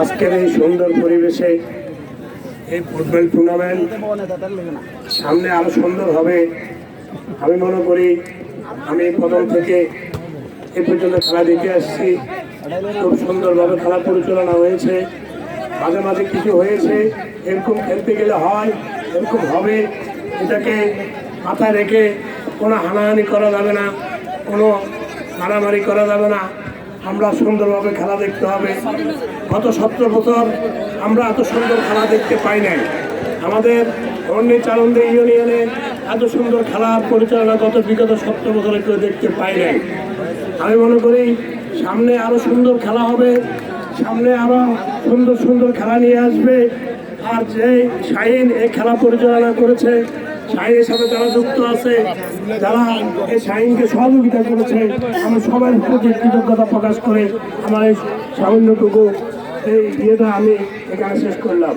আজকের এই সুন্দর পরিবেশে এই ফুটবল টুর্নামেন্ট সামনে আরও সুন্দর হবে। আমি মনে করি, আমি প্রথম থেকে এ পর্যন্ত খেলা দেখে আসছি। খুব সুন্দরভাবে খেলা পরিচালনা হয়েছে। মাঝে মাঝে কিছু হয়েছে, এরকম খেলতে গেলে হয়, এরকম হবে। এটাকে মাথায় রেখে কোনো হানাহানি করা যাবে না, কোনো মারামারি করা যাবে না। আমরা সুন্দরভাবে খেলা দেখতে হবে। গত সতেরো বছর আমরা এত সুন্দর খেলা দেখতে পাই নাই। আমাদের অন্য চারন্দে ইউনিয়নে এত সুন্দর খেলা পরিচালনা গত বিগত সতেরো বছরে কেউ দেখতে পাই নাই। আমি মনে করি সামনে আরও সুন্দর খেলা হবে। সামনে আরও সুন্দর সুন্দর খেলা নিয়ে আসবে। আর যে শাহিন এই খেলা পরিচালনা করেছে শাহিনের সাথে যারা যুক্ত আছে, যারা এই শাহিনকে সহযোগিতা করেছে আমি সবার প্রতি কৃতজ্ঞতা প্রকাশ করে আমার এই সামান্যটুকু এই ইয়েটা আমি এখানে শেষ করলাম।